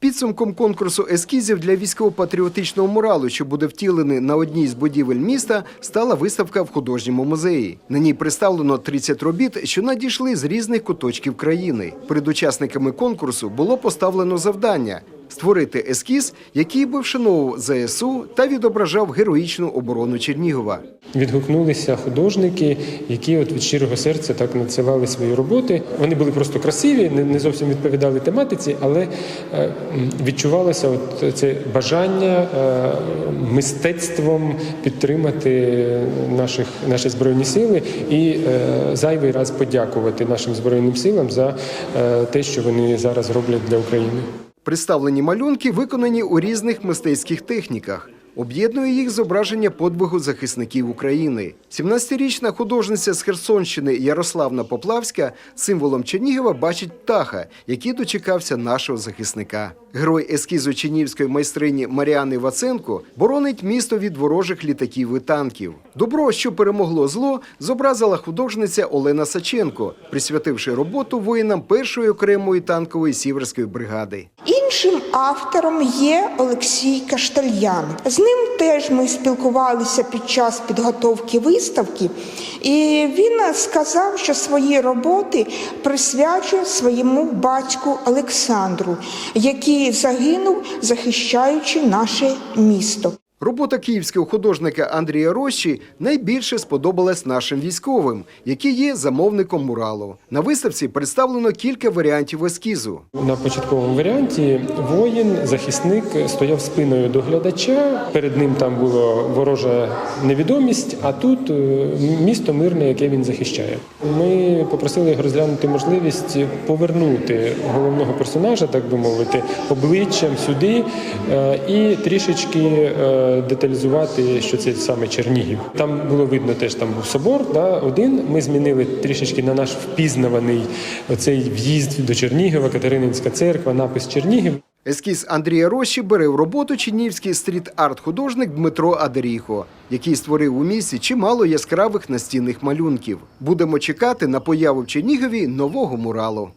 Підсумком конкурсу ескізів для військово-патріотичного муралу, що буде втілений на одній з будівель міста, стала виставка в художньому музеї. На ній представлено 30 робіт, що надійшли з різних куточків країни. Перед учасниками конкурсу було поставлено завдання створити ескіз, який би вшановував ЗСУ та відображав героїчну оборону Чернігова. Відгукнулися художники, які от від щирого серця так надсилали свої роботи. Вони були просто красиві, не зовсім відповідали тематиці, але е, відчувалося от це бажання е, мистецтвом підтримати наших, наші збройні сили і е, зайвий раз подякувати нашим збройним силам за е, те, що вони зараз роблять для України. Представлені малюнки виконані у різних мистецьких техніках. Об'єднує їх зображення подвигу захисників України. 17-річна художниця з Херсонщини Ярославна Поплавська символом Чернігова бачить птаха, який дочекався нашого захисника. Герой ескізу чернігівської майстрині Маріани Ваценко боронить місто від ворожих літаків і танків. Добро, що перемогло зло, зобразила художниця Олена Саченко, присвятивши роботу воїнам першої окремої танкової сіверської бригади. Іншим автором є Олексій Каштальян. З ним теж ми спілкувалися під час підготовки виставки, і він сказав, що свої роботи присвячує своєму батьку Олександру, який загинув, захищаючи наше місто. Робота київського художника Андрія Рощі найбільше сподобалась нашим військовим, які є замовником муралу. На виставці представлено кілька варіантів ескізу. На початковому варіанті воїн, захисник стояв спиною до глядача. Перед ним там була ворожа невідомість, а тут е, місто мирне, яке він захищає. Ми попросили їх розглянути можливість повернути головного персонажа, так би мовити, обличчям сюди е, і трішечки е, деталізувати, що це саме Чернігів. Там було видно теж там був собор, да, один. Ми змінили трішечки на наш впізнаваний оцей в'їзд до Чернігова, Катерининська церква, напис Чернігів. Ескіз Андрія Рощі бере в роботу чинівський стріт-арт-художник Дмитро Адеріхо, який створив у місті чимало яскравих настінних малюнків. Будемо чекати на появу в Чернігові нового муралу.